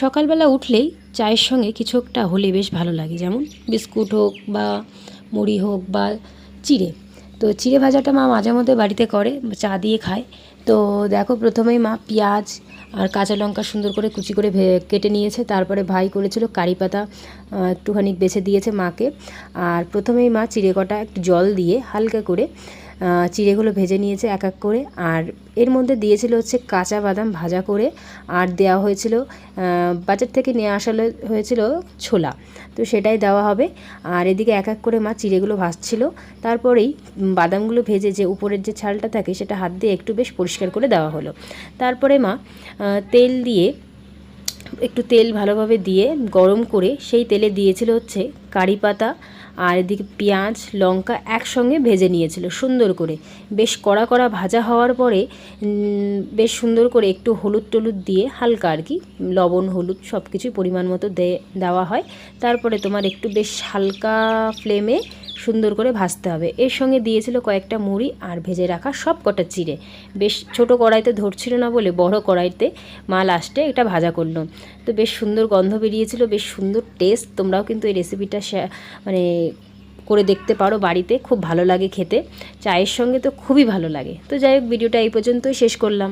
সকালবেলা উঠলেই চায়ের সঙ্গে কিছু একটা হলে বেশ ভালো লাগে, যেমন বিস্কুট হোক বা মুড়ি হোক বা চিড়ে। তো চিড়ে ভাজাটা মা মাঝে মধ্যে বাড়িতে করে, চা দিয়ে খায়। তো দেখো প্রথমেই মা পেঁয়াজ আর কাঁচা লঙ্কা সুন্দর করে কুচি করে কেটে নিয়েছে, তারপরে ভাই করেছিল কারি পাতা একটুখানি বেছে দিয়েছে মাকে। আর প্রথমেই মা চিড়ে কটা একটু জল দিয়ে হালকা করে চিড়েগুলো ভেজে নিয়েছে এক এক করে। আর এর মধ্যে দিয়েছিল হচ্ছে কাঁচা বাদাম ভাজা করে। আর দেওয়া হয়েছিল বাজার থেকে নিয়ে আসা হয়েছিল ছোলা। তো সেটাই দেওয়া হবে। আর এদিকে এক এক করে মা চিড়েগুলো ভাজছিল। তারপরেই বাদামগুলো ভেজে যে উপরের যে ছালটা থাকে সেটা হাত দিয়ে একটু বেশ পরিষ্কার করে দেওয়া হলো। তারপরে মা তেল দিয়ে একটু তেল ভালোভাবে দিয়ে গরম করে সেই তেলে দিয়েছিল হচ্ছে কারি পাতা আর এদিকে পেঁয়াজ, লঙ্কা একসঙ্গে ভেজে নিয়েছিল সুন্দর করে। বেশ কড়া কড়া ভাজা হওয়ার পরে বেশ সুন্দর করে একটু হলুদ টলুদ দিয়ে হালকা আর কি, লবণ, হলুদ সব কিছুই পরিমাণ মতো দেওয়া হয়। তারপরে তোমার একটু বেশ হালকা ফ্লেমে সুন্দর করে ভাজতে হবে। এর সঙ্গে দিয়েছিল কয়েকটা মুড়ি আর ভেজে রাখা সব কটা চিড়ে। বেশ ছোট কড়াইতে ধরছিল না বলে বড় কড়াইতে মা লাস্টে এটা ভাজা করল। তো বেশ সুন্দর গন্ধ বেরিয়েছিল, বেশ সুন্দর টেস্ট তোমরাও কিন্তু এই রেসিপিটা মানে করে দেখতে পারো বাড়িতে, খুব ভালো লাগে খেতে। চায়ের সঙ্গে তো খুবই ভালো লাগে। তো যাই হোক ভিডিওটা এই পর্যন্তই শেষ করলাম।